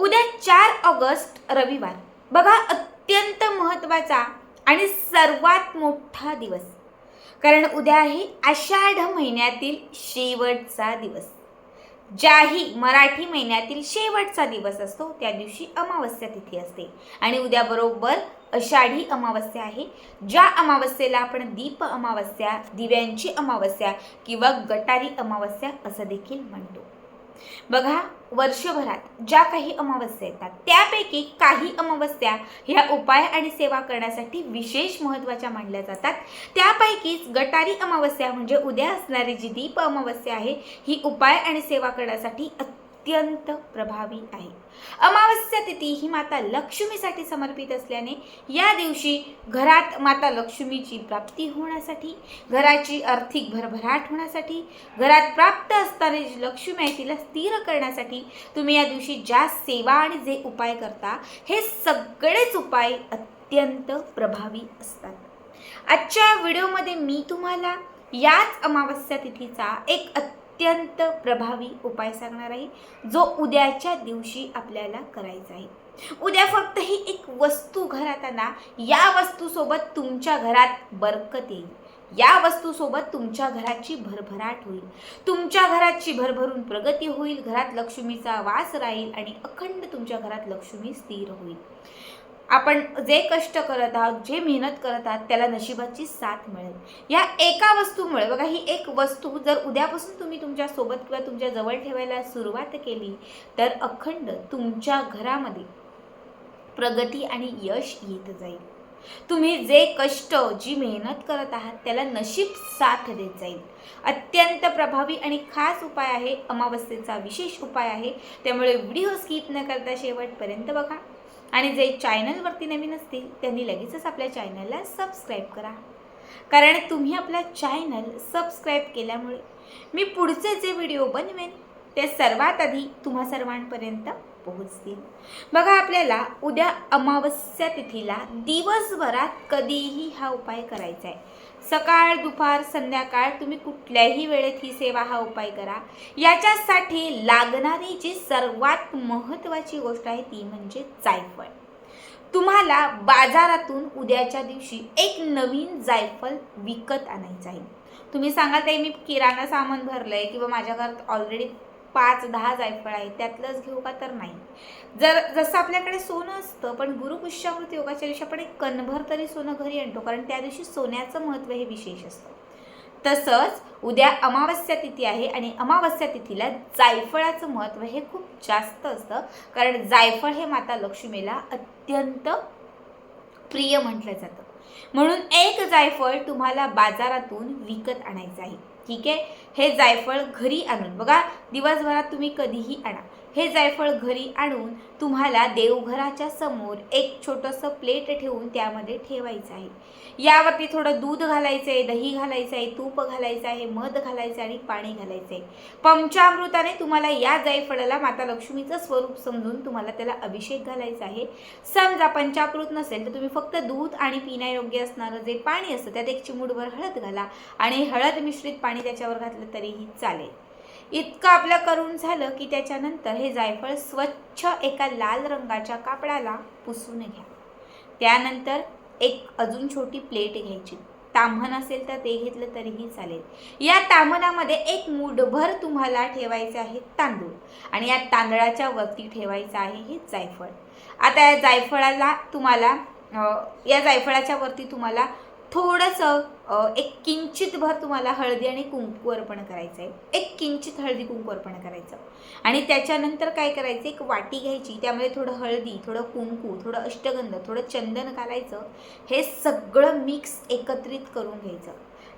उद्या चार ऑगस्ट रविवार. बघा अत्यंत महत्त्वाचा आणि सर्वात मोठा दिवस. कारण उद्या आहे आषाढ महिन्यातील शेवटचा दिवस. ज्याही मराठी महिन्यातील शेवटचा दिवस असतो त्या दिवशी अमावस्या तिथी असते. आणि उद्या बरोबर आषाढी अमावस्या आहे ज्या अमावस्येला आपण दीप अमावस्या दिव्यांची अमावस्या किंवा गटारी अमावस्या असं देखील म्हणतो. बघा वर्षभरात ज्या काही अमावस्या येतात त्यापैकी काही अमावस्या ह्या उपाय आणि सेवा करण्यासाठी विशेष महत्त्वाच्या मानल्या जातात. त्यापैकीच गटारी अमावस्या म्हणजे उद्या असणारी जी दीप अमावस्या आहे ही उपाय आणि सेवा करण्यासाठी अत्यंत प्रभावी आहे. अमावस्या तिथी ही माता लक्ष्मीसाठी समर्पित असल्याने या दिवशी घरात माता लक्ष्मीची प्राप्ती होण्यासाठी घराची आर्थिक भरभराट होण्यासाठी घरात प्राप्त असणारी जी लक्ष्मी आहे तिला स्थिर करण्यासाठी तुम्ही या दिवशी ज्या सेवा आणि जे उपाय करता हे सगळेच उपाय अत्यंत प्रभावी असतात. आजच्या व्हिडिओमध्ये मी तुम्हाला याच अमावस्या तिथीचा एक अत्यंत प्रभावी उपाय सांगणार आहे जो उद्याच्या दिवशी आपल्याला करायचा आहे. उद्या फक्त ही एक वस्तू घरात आणा या वस्तूसोबत तुमच्या घरात बरकत येईल. या वस्तूसोबत तुमच्या घराची भरभराट होईल. तुमच्या घराची भरभरून प्रगती होईल घरात लक्ष्मीचा वास राहील आणि अखंड तुमच्या घरात लक्ष्मी स्थिर होईल. आपण जे कष्ट करत आहोत जे मेहनत करत आहात त्याला नशिबाची साथ मिळेल. या एका वस्तूमुळे बघा ही एक वस्तू जर उद्यापासून तुम्ही तुमच्यासोबत किंवा तुमच्या जवळ ठेवायला सुरुवात केली तर अखंड तुमच्या घरामध्ये प्रगती आणि यश येत जाईल. तुम्ही जे कष्ट जी मेहनत करत आहात त्याला नशीब साथ देत जाईल. अत्यंत प्रभावी आणि खास उपाय आहे अमावस्येचा विशेष उपाय आहे. त्यामुळे व्हिडिओ स्किप न करता शेवटपर्यंत बघा. आणि जे चॅनलवरती नवीन असतील त्यांनी लगेचच आपल्या चॅनलला सबस्क्राईब करा. कारण तुम्ही आपला चॅनल सबस्क्राईब केल्यामुळे मी पुढचे जे व्हिडिओ बनवेन ते सर्वात आधी तुम्हा सर्वांपर्यंत पोहोचतील. बघा आपल्याला उद्या अमावस्या तिथीला दिवसभरात कधीही हा उपाय करायचा आहे सकाळ दुपार संध्याकाळ तुम्ही कुठल्याही वेळेत ही सेवा हा उपाय करा. याच्यासाठी लागणारी जी सर्वात महत्त्वाची गोष्ट आहे ती म्हणजे जायफळ. तुम्हाला बाजारातून उद्याच्या दिवशी एक नवीन जायफळ विकत आणायचं आहे तुम्ही सांगाल ते मी किराणा सामान भरलं आहे किंवा माझ्या घरात ऑलरेडी पाच दहा जायफळ आहे त्यातलंच घेऊ का तर नाही. जर जसं आपल्याकडे सोनं असतं पण गुरुपुष्यामृत योगाच्या दिवशी आपण एक कणभर तरी सोनं घरी आणतो कारण त्या दिवशी सोन्याचं महत्त्व हे विशेष असतं. तसंच उद्या अमावस्या तिथी आहे आणि अमावस्या तिथीला जायफळाचं महत्त्व हे खूप जास्त असतं कारण जायफळ हे माता लक्ष्मीला अत्यंत प्रिय म्हटलं जातं. म्हणून एक जायफळ तुम्हाला बाजारातून विकत आणायचं आहे. ठीक आहे? हे जायफळ घरी आणून. बघा दिवसभरात तुम्ही कधीही आणा. हे जायफळ घरी आणून तुम्हाला देवघराच्या समोर एक छोटंसं प्लेट ठेवून त्यामध्ये ठेवायचं आहे. यावरती थोडं दूध घालायचं आहे दही घालायचं आहे तूप घालायचं आहे मध घालायचं आहे आणि पाणी घालायचं आहे पंचामृताने तुम्हाला या जायफळाला माता लक्ष्मीचं स्वरूप समजून तुम्हाला त्याला अभिषेक घालायचा आहे. समजा पंचामृत नसेल तर तुम्ही फक्त दूध आणि पिण्यायोग्य असणारं जे पाणी असतं त्यात एक चिमूटभर हळद घाला आणि हळद मिश्रित पाणी त्याच्यावर घातलं तरीही चालेल. इतकं आपलं करून झालं की त्याच्यानंतर हे जायफळ स्वच्छ एका लाल रंगाच्या कापडाला पुसून घ्या. त्यानंतर एक अजून छोटी प्लेट घ्यायची. ताम्हण असेल तर ते घेतलं तरीही चालेल. या ताम्हणामध्ये एक मूठभर तुम्हाला ठेवायचे आहे तांदूळ आणि या तांदळाच्या वरती ठेवायचं आहे हे जायफळ. आता या जायफळाला तुम्हाला या जायफळाच्या वरती तुम्हाला थोडंसं एक किंचित भर तुम्हाला हळदी आणि कुंकू अर्पण करायचं आहे एक किंचित हळदी कुंकू अर्पण करायचं. आणि त्याच्यानंतर काय करायचं एक वाटी घ्यायची त्यामध्ये थोडं हळदी थोडं कुंकू थोडं अष्टगंध थोडं चंदन घालायचं. हे सगळं मिक्स एकत्रित करून घ्यायचं.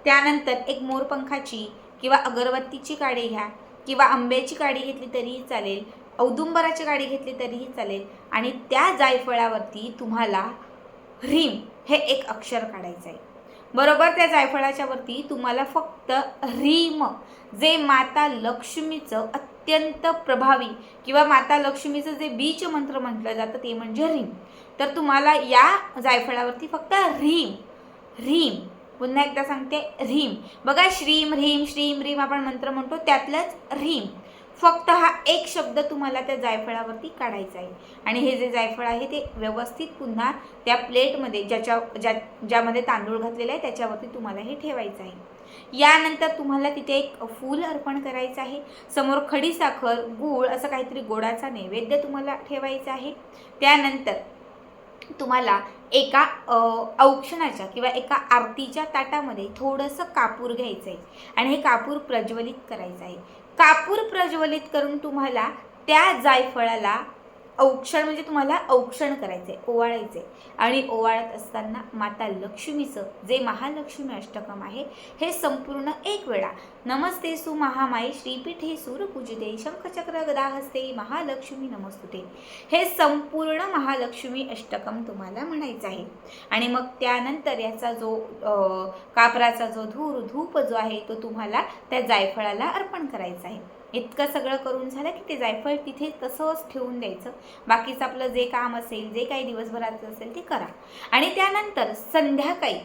त्यानंतर एक मोरपंखाची किंवा अगरबत्तीची काडी घ्या किंवा आंब्याची काडी घेतली तरीही चालेल औदुंबराची काडी घेतली तरीही चालेल. आणि त्या जायफळावरती तुम्हाला ह्रीम हे एक अक्षर काढायचं आहे. बरोबर त्या जायफळाच्या वरती तुम्हाला फक्त रीम जे माता लक्ष्मीचं अत्यंत प्रभावी किंवा माता लक्ष्मीचं जे बीज मंत्र म्हटलं जातं ते म्हणजे रीम. तर तुम्हाला या जायफळावरती फक्त रीम रीम. पुन्हा एकदा सांगते रीम. बघा श्रीम ह्रीम श्रीम रीम आपण मंत्र म्हणतो त्यातलंच रीम. फक्त हा एक शब्द तुम्हाला त्या जायफळावरती काढायचा आहे. आणि हे जे जायफळ आहे ते व्यवस्थित पुन्हा त्या प्लेटमध्ये ज्याच्या ज्या ज्यामध्ये तांदूळ घातलेला आहे त्याच्यावरती तुम्हाला हे ठेवायचं आहे. यानंतर तुम्हाला तिथे एक फूल अर्पण करायचं आहे. समोर खडीसाखर गूळ असं काहीतरी गोडाचा नैवेद्य तुम्हाला ठेवायचा आहे. त्यानंतर तुम्हाला एका औक्षणाच्या किंवा एका आरतीच्या ताटामध्ये थोडंसं कापूर घ्यायचं आहे. आणि हे कापूर प्रज्वलित करायचं आहे. कापूर प्रज्वलित करून तुम्हाला त्या जायफळाला औक्षण म्हणजे तुम्हाला औक्षण करायचे ओवाळायचे आणि ओवाळत असताना माता लक्ष्मीचं जे महालक्ष्मी अष्टकम आहे हे संपूर्ण एक वेळा. नमस्ते सु महामाई श्रीपीठे सूरपूजिते शंखचक्र गदा हस्ते महालक्ष्मी नमस्तुते. हे संपूर्ण महालक्ष्मी अष्टकम तुम्हाला म्हणायचं आहे. आणि मग त्यानंतर याचा जो कापराचा जो धूर धूप जो आहे तो तुम्हाला त्या जायफळाला अर्पण करायचा आहे. इतकं सगळं करून झालं की ते जायफळ तिथे तसंच ठेवून द्यायचं. बाकीचं आपलं जे काम असेल जे काही दिवसभराचं असेल ते करा. आणि त्यानंतर संध्याकाळी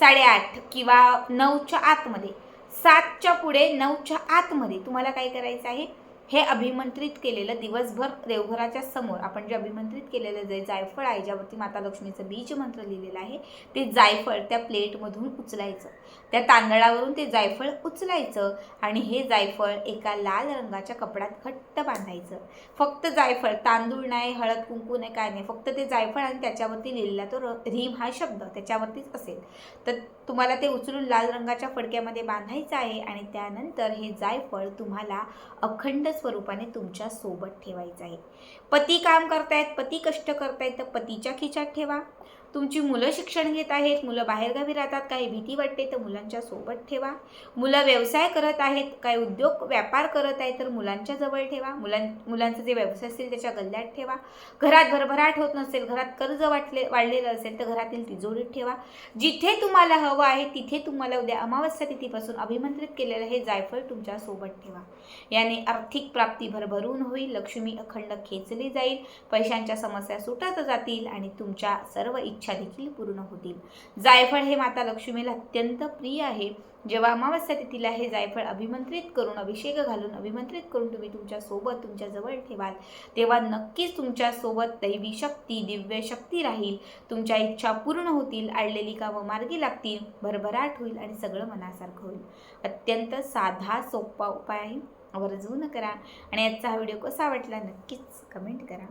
साडेआठ किंवा नऊच्या आतमध्ये सातच्या पुढे नऊच्या आतमध्ये तुम्हाला काय करायचं आहे? हे अभिमंत्रित केलेलं दिवसभर देवघराच्या समोर आपण जे अभिमंत्रित केलेलं जे जायफळ आहे ज्यावरती माता लक्ष्मीचं बीज मंत्र लिहिलेलं आहे ते जायफळ त्या प्लेटमधून उचलायचं. त्या तांदळावरून ते जायफळ उचलायचं आणि हे जायफळ एका लाल रंगाच्या कपड्यात घट्ट बांधायचं. फक्त जायफळ तांदूळ नाही हळद कुंकू नाही काय नाही फक्त ते जायफळ आणि त्याच्यावरती लिहिलेला तो रीम हा शब्द त्याच्यावरतीच असेल. तर तुम्हाला ते उचलून लाल रंगाच्या फडक्यामध्ये बांधायचं आहे आणि त्यानंतर हे जायफळ तुम्हाला अखंड स्वरूपाने तुमच्यासोबत ठेवायचं आहे. पती काम करतायत पती कष्ट करतायत तर पतीच्या खिच्यात ठेवा. तुमची मुलं शिक्षण घेत आहेत मुलं बाहेरगावी राहतात काही भीती वाटते तर मुलांच्या सोबत ठेवा. मुलं व्यवसाय करत आहेत काही उद्योग व्यापार करत आहेत तर मुलांच्या जवळ ठेवा. मुलां मुलांचे जे व्यवसाय असतील त्याच्या गल्ल्यात ठेवा. घरात भरभराट होत नसेल घरात कर्ज वाटले वाढलेलं असेल तर घरातील तिजोरीत ठेवा. जिथे तुम्हाला हवं आहे तिथे तुम्हाला उद्या अमावस्या तिथीपासून अभिमंत्रित केलेलं हे जायफळ तुमच्यासोबत ठेवा. याने आर्थिक प्राप्ती भरभरून होईल लक्ष्मी अखंड खेचली जाईल पैशांच्या समस्या सुटत जातील आणि तुमच्या सर्व इच्छा देखील पूर्ण होतील. जायफळ हे माता लक्ष्मीला अत्यंत प्रिय आहे. जेव्हा अमावस्या तिथीला हे जायफळ अभिमंत्रित करून अभिषेक घालून अभिमंत्रित करून तुम्ही तुमच्यासोबत तुमच्या जवळ ठेवाल तेव्हा नक्कीच तुमच्यासोबत दैवी शक्ती दिव्य शक्ती राहील. तुमच्या इच्छा पूर्ण होतील आडलेली कामं मार्गी लागतील भरभराट होईल आणि सगळं मनासारखं होईल. अत्यंत साधा सोपा उपाय आहे आवर्जून करा. आणि याचा हा व्हिडिओ कसा वाटला नक्कीच कमेंट करा.